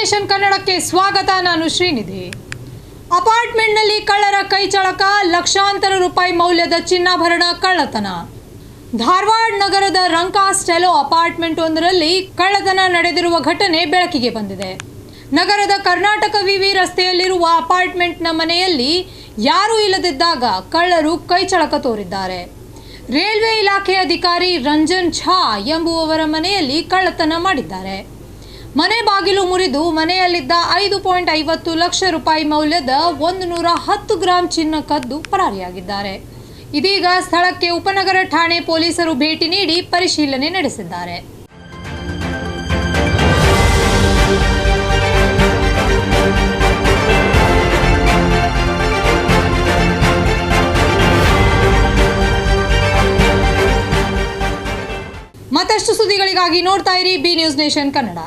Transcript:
ಕನ್ನಡಕ್ಕೆ ಸ್ವಾಗತ, ನಾನು ಶ್ರೀನಿಧಿ. ಅಪಾರ್ಟ್ಮೆಂಟ್ನಲ್ಲಿ ಕಳ್ಳರ ಕೈಚಳಕ ಲಕ್ಷಾಂತರ ರೂಪಾಯಿ ಮೌಲ್ಯದ ಚಿನ್ನಾಭರಣ ಕಳ್ಳತನ. ಧಾರವಾಡ ನಗರದ ರಂಕಾ ಸ್ಟೆಲೋ ಅಪಾರ್ಟ್ಮೆಂಟ್ ಒಂದರಲ್ಲಿ ಕಳ್ಳತನ ನಡೆದಿರುವ ಘಟನೆ ಬೆಳಕಿಗೆ ಬಂದಿದೆ. ನಗರದ ಕರ್ನಾಟಕ ವಿವಿ ರಸ್ತೆಯಲ್ಲಿರುವ ಅಪಾರ್ಟ್ಮೆಂಟ್ನ ಮನೆಯಲ್ಲಿ ಯಾರೂ ಇಲ್ಲದಿದ್ದಾಗ ಕಳ್ಳರು ಕೈಚಳಕ ತೋರಿದ್ದಾರೆ. ರೈಲ್ವೆ ಇಲಾಖೆ ಅಧಿಕಾರಿ ರಂಜನ್ ಝಾ ಎಂಬುವವರ ಮನೆಯಲ್ಲಿ ಕಳ್ಳತನ ಮಾಡಿದ್ದಾರೆ. ಮನೆ ಬಾಗಿಲು ಮುರಿದು ಮನೆಯಲ್ಲಿದ್ದ ಐದು ಪಾಯಿಂಟ್ ಐವತ್ತು ಲಕ್ಷ ರೂಪಾಯಿ ಮೌಲ್ಯದ ಒಂದು ನೂರ ಹತ್ತು ಗ್ರಾಂ ಚಿನ್ನ ಕದ್ದು ಪರಾರಿಯಾಗಿದ್ದಾರೆ. ಇದೀಗ ಸ್ಥಳಕ್ಕೆ ಉಪನಗರ ಠಾಣೆ ಪೊಲೀಸರು ಭೇಟಿ ನೀಡಿ ಪರಿಶೀಲನೆ ನಡೆಸಿದ್ದಾರೆ. ಮತ್ತಷ್ಟು ಸುದ್ದಿಗಳಿಗಾಗಿ ನೋಡ್ತಾ ಇರಿ ಬಿ ನ್ಯೂಸ್ ನೇಷನ್ ಕನ್ನಡ.